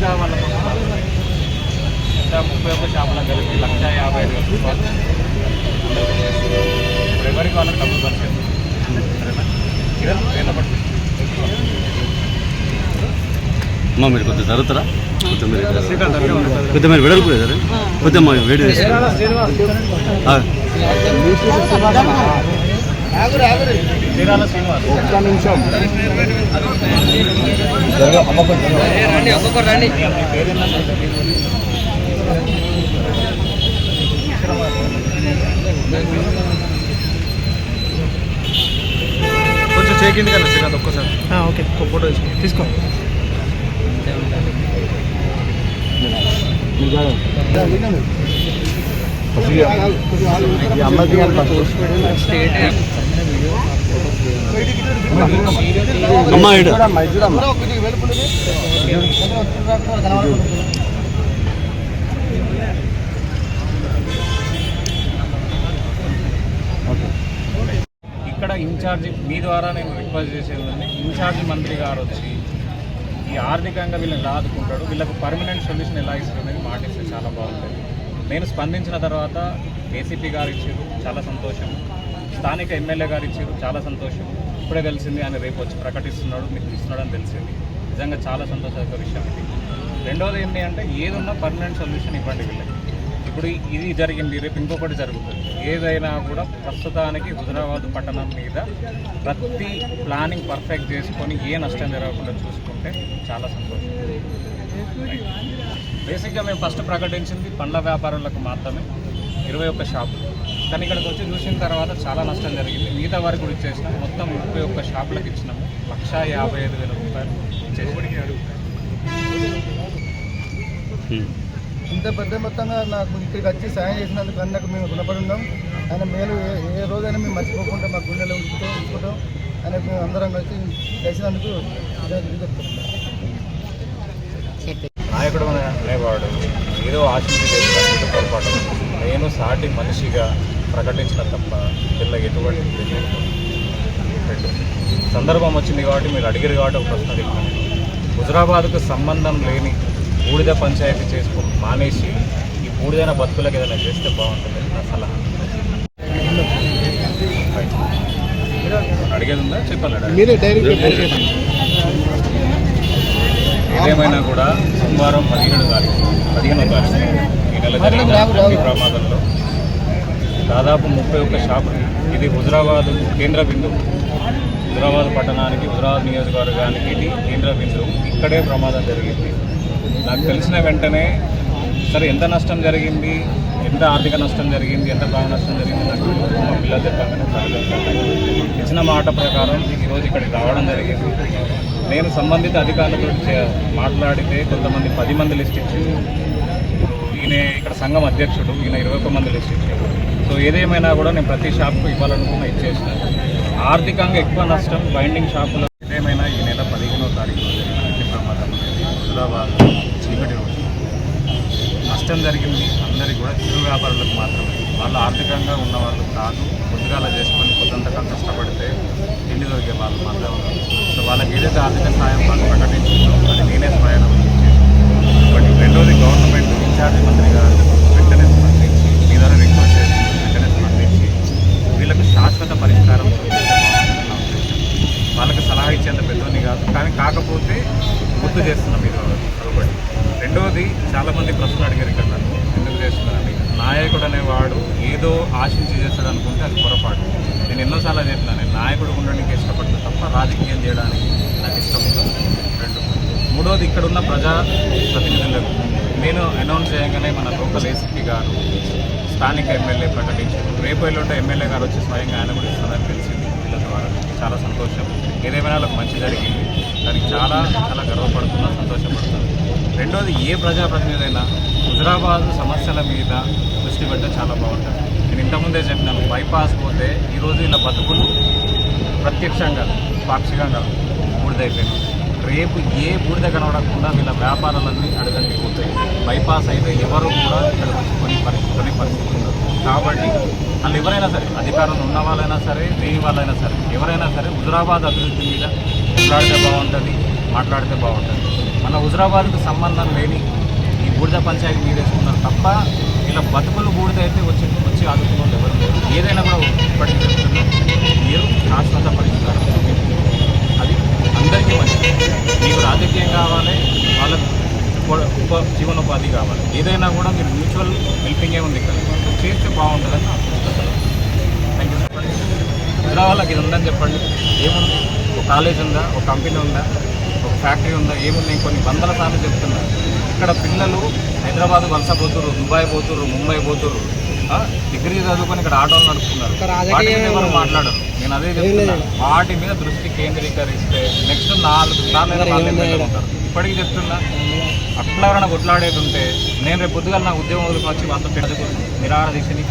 మిగతా వాళ్ళ లక్ష ముప్పై ఒక్క షాపుల కలిపి లక్ష యాభై ఐదు వేల రూపాయలు. ఇప్పుడు ఎవరికి వాళ్ళకి డబ్బులు ఖర్చు అమ్మా మీరు కొంచెం జరుగుతారా? కొద్దిమీర కొద్దిమీర వెడల్పు లేదా వేడి వేసి చీరాల శ్రీనివాస్. మీ పేరు ఏంటన్నా? కొంచెం చేకింది కదా శ్రీకాంత్ ఒక్కసారి. ఓకే. ఒక ఫోటో తీసుకో. తీసుకో అమ్మా ఇక్కడ ఇన్ఛార్జి మీ ద్వారా నేను రిక్వెస్ట్ చేసేదండి ఏంటంటే ఇన్ఛార్జి మంత్రి గారు వచ్చి ఈ ఆర్థికంగా వీళ్ళని రాదుకుంటాడు వీళ్ళకు పర్మనెంట్ సొల్యూషన్ ఎలా ఇస్తుందని మాటిస్తే చాలా బాగుంటుంది నేను స్పందించిన తర్వాత ఏసీపీ గారు ఇచ్చారు చాలా సంతోషం. స్థానిక ఎమ్మెల్యే గారు ఇచ్చారు చాలా సంతోషం. ఇప్పుడే తెలిసింది ఆయన రేపు వచ్చి ప్రకటిస్తున్నాడు మీకు ఇస్తున్నాడు అని తెలిసింది. నిజంగా చాలా సంతోషకర విషయం ఇది. రెండోది ఏంటి అంటే ఏదున్నా పర్మనెంట్ సొల్యూషన్ ఇవ్వండి వీళ్ళకి. ఇప్పుడు ఇది జరిగింది రేపు ఇంకొకటి జరుగుతుంది. ఏదైనా కూడా ప్రస్తుతానికి హుజరాబాద్ పట్టణం మీద ప్రతి ప్లానింగ్ పర్ఫెక్ట్ చేసుకొని ఏ నష్టం జరగకుండా చూసుకుంటే చాలా సంతోషం. బేసిక్గా మేము ఫస్ట్ ప్రకటించింది పండ్ల వ్యాపారులకు మాత్రమే. ఇరవై ఒక్క షాపులు. కానీ ఇక్కడికి వచ్చి చూసిన తర్వాత చాలా నష్టం జరిగింది. మిగతా వారికి కూడా ఇచ్చేసినాం మొత్తం ముప్పై ఒక్క షాపులకు ఇచ్చినాము. లక్ష యాభై ఐదు వేల రూపాయలు ఇచ్చేసి. ఇంత పెద్ద మొత్తంగా నాకు ఇక్కడికి వచ్చి సాయం చేసినందుకు అన్నకు మేము రుణపడి ఉన్నాం ఆయన మేలు ఏ రోజైనా మేము మర్చిపోకుండా మా గుండెలో ఉంచుతూ ఉంచుకుంటాం. ఆయనకు మేము అందరం కలిసి చేసినందుకు చెప్తున్నాం. నాయకుడు అనే- అనేవాడు. ఏదో ఆశించి పొరపాటు నేను సాటి మనిషిగా ప్రకటించిన తప్ప పిల్ల ఎటువంటి సందర్భం వచ్చింది కాబట్టి మీరు అడిగారు కాబట్టి ఒక ప్రశ్న అడిగాను. హుజరాబాద్కు సంబంధం లేని బూడిద పంచాయతీ చేసుకో మానేసి ఈ బూడిదైన బతుకులకు ఏదైనా చేస్తే బాగుంటుంది నా సలహా. అడిగేది ఉందా చెప్పాలి ఏదేమైనా కూడా సోమవారం పదిహేడు తారీఖు పదిహేనో తారీఖు ఈ నెల జరిగిన ప్రమాదంలో దాదాపు ముప్పై ఒక్క షాపులు ఇది హుజరాబాద్ కేంద్ర బిందువు హుజరాబాద్ పట్టణానికి హుజరాబాద్ నియోజకవర్గానికి ఇది కేంద్ర బిందువు ఇక్కడే ప్రమాదం జరిగింది. నాకు తెలిసిన వెంటనే సరే ఎంత నష్టం జరిగింది? ఎంత ఆర్థిక నష్టం జరిగింది ఎంత ప్రాణ నష్టం జరిగింది నాకు మా పిల్లలు చెప్పాలని ఇచ్చిన మాట ప్రకారం ఈరోజు ఇక్కడికి రావడం జరిగింది. నేను సంబంధిత అధికారులతో మాట్లాడితే కొంతమంది పది మంది లిస్ట్ ఇచ్చి ఈయన ఇక్కడ సంఘం అధ్యక్షుడు ఈయన ఇరవై ఒక్క మంది లిస్ట్ ఇచ్చాడు సో ఏదేమైనా కూడా నేను ప్రతి షాప్కు ఇవ్వాలనుకున్న ఇచ్చేసిన. ఆర్థికంగా ఎక్కువ నష్టం బైండింగ్ షాపులో ఏదేమైనా ఈ నెల పదిహేనో తారీఖు జరిగిన ప్రమాదం హైదరాబాద్ చీకటి రోజు. నష్టం జరిగింది. అందరికీ కూడా చిరు వ్యాపారులకు మాత్రమే. వాళ్ళు ఆర్థికంగా ఉన్న వాళ్ళు కాదు పొద్దుగాల చేసుకొని పొద్దంతగా కష్టపడితే తిండి దొరికే వాళ్ళు మాత్రం సో వాళ్ళకి ఏదైతే ఆర్థిక సాయం వాళ్ళు ప్రకటించిందో అది నేనే ప్రయాణం ఒకటి రెండోది గవర్నమెంట్ ఇన్ఛార్జ్ మంత్రి గారు వెంటనే స్పందించి మీ ద్వారా రిక్వెస్ట్ చేసి వెంటనే స్పందించి వీళ్ళకు శాశ్వత పరిష్కారం వాళ్ళకి సలహా ఇచ్చేంత పెద్దోని కాదు కానీ కాకపోతే గుర్తు చేస్తున్నాం ఇది ఒకటి. రెండవది చాలామంది ప్రశ్నలు అడిగారు ఇక్కడ నన్ను నాయకుడు అనేవాడు ఏదో ఆశించి చేస్తాడు అనుకుంటే అది పొరపాటు. నేను ఎన్నోసార్లు చెప్పినాను నేను నాయకుడు ఉండడానికి ఇష్టపడతాను తప్ప రాజకీయం చేయడానికి నాకు ఇష్టం ఉండదు. రెండు. మూడోది ఇక్కడ ఉన్న ప్రజా ప్రతినిధులకు. నేను అనౌన్స్ చేయగానే మన లోకల్ ఏసీపీ గారు స్థానిక ఎమ్మెల్యే ప్రకటించారు. రేపు ఎల్లుంటే ఎమ్మెల్యే గారు వచ్చి స్వయంగా ఆయన కూడా ఇస్తారని తెలిసింది. వీళ్ళ ద్వారా చాలా సంతోషం. ఏదేమైనా వాళ్ళకి మంచి జరిగింది. దానికి చాలా చాలా గర్వపడుతున్నా సంతోషపడుతున్నాను రెండోది ఏ ప్రజాప్రతినిధి అయినా హుజరాబాద్ సమస్యల మీద దృష్టి పెడితే చాలా బాగుంటుంది. నేను ఇంతకుముందే చెప్పినాను బైపాస్ పోతే ఈరోజు ఇలా బతుకులు ప్రత్యక్షంగా పాక్షికంగా బూడిదైపోయింది రేపు ఏ బూడిద కనబడకుండా వీళ్ళ వ్యాపారాలన్నీ అడగండి పోతాయి బైపాస్ అయితే ఎవరు కూడా ఇక్కడ వచ్చి కొని పరిస్థితి కొనే పరిస్థితి ఉండదు. కాబట్టి వాళ్ళు ఎవరైనా సరే అధికారంలో ఉన్న వాళ్ళైనా సరే లేని వాళ్ళైనా సరే ఎవరైనా సరే హుజరాబాద్ అభివృద్ధి మీద మాట్లాడితే బాగుంటుంది మాట్లాడితే బాగుంటుంది. మన హుజరాబాద్కు సంబంధం లేని బూడిద పంచాయతీ మీరు వేసుకున్నారు తప్ప ఇలా బతుకులు బూడిద అయితే వచ్చి వచ్చి ఆదుకున్న ఎవరు లేరు. ఏదైనా కూడా ఇప్పటికీ మీరు శాశ్వత పరిష్కారం అది అందరికీ మంచిది. మీకు రాజకీయం కావాలి వాళ్ళకు ఉప- జీవనోపాధి కావాలి. ఏదైనా కూడా మీరు మ్యూచువల్ హెల్పింగే ఉంది ఇక్కడ. చేస్తే బాగుంటుందని నా అసలు థ్యాంక్ యూ చెప్పండి వాళ్ళకి ఇది ఉందని చెప్పండి. ఏముంది? ఒక కాలేజ్ ఉందా? ఒక కంపెనీ ఉందా? ఫ్యాక్టరీ ఉందా ఏముంది నేను కొన్ని వందల సార్లు చెప్తున్నా. ఇక్కడ పిల్లలు హైదరాబాద్ వలస పోతుర్రు దుబాయ్ పోతుర్రు ముంబై పోతుర్రు. ఆ, డిగ్రీ చదువుకొని ఇక్కడ ఆటోలు నడుపుతున్నారు. వాటి మీద ఎవరు మాట్లాడరు. నేను అదే చెప్తున్నా. వాటి మీద దృష్టి కేంద్రీకరిస్తే నెక్స్ట్ నాలుగు సార్లు ఉంటారు ఇప్పటికీ చెప్తున్నా. అట్లా ఎవరైనా కొట్లాడేది ఉంటే నేను రేపు పొద్దుగా నా ఉద్యోగం వదిలికి వచ్చి వాళ్ళతో పెద్ద నిరాహార దీక్షని